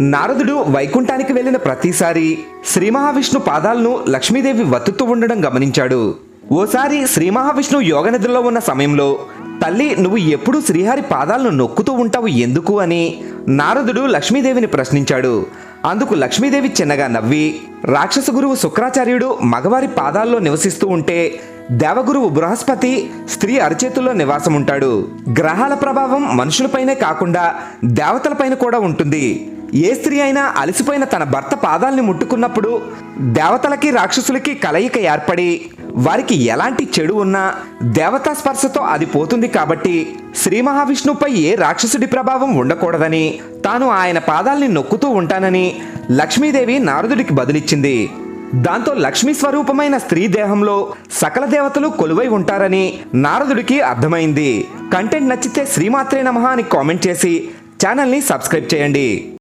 నారదుడు వైకుంఠానికి వెళ్ళిన ప్రతిసారి శ్రీ మహావిష్ణు పాదాలను లక్ష్మీదేవి వత్తుతూ ఉండడం గమనించాడు. ఓసారి శ్రీ మహావిష్ణు యోగనిద్రలో ఉన్న సమయంలో తల్లి నువ్వు ఎప్పుడు శ్రీహరి పాదాలను నొక్కుతూ ఉంటావు ఎందుకు? అని నారదుడు లక్ష్మీదేవిని ప్రశ్నించాడు. అందుకు లక్ష్మీదేవి చిన్నగా నవ్వి రాక్షస గురువు శుక్రాచార్యుడు మగవారి పాదాల్లో నివసిస్తూ ఉంటే దేవగురువు బృహస్పతి స్త్రీ అరచేతుల్లో నివాసం ఉంటాడు గ్రహాల ప్రభావం మనుషులపైనే కాకుండా దేవతలపైన కూడా ఉంటుంది. ఏ స్త్రీ అయినా అలసిపోయిన తన భర్త పాదాల్ని ముట్టుకున్నప్పుడు దేవతలకి రాక్షసులకి కలయిక ఏర్పడి వారికి ఎలాంటి చెడు ఉన్నా దేవతా స్పర్శతో అది పోతుంది కాబట్టి శ్రీ మహావిష్ణుపై ఏ రాక్షసుడి ప్రభావం ఉండకూడదని తాను ఆయన పాదాల్ని నొక్కుతూ ఉంటానని లక్ష్మీదేవి నారదుడికి బదులిచ్చింది. దాంతో లక్ష్మీ స్వరూపమైన స్త్రీ దేహంలో సకల దేవతలు కొలువై ఉంటారని నారదుడికి అర్థమైంది. కంటెంట్ నచ్చితే శ్రీమాత్రే నమః అని కామెంట్ చేసి ఛానల్ని సబ్స్క్రైబ్ చేయండి.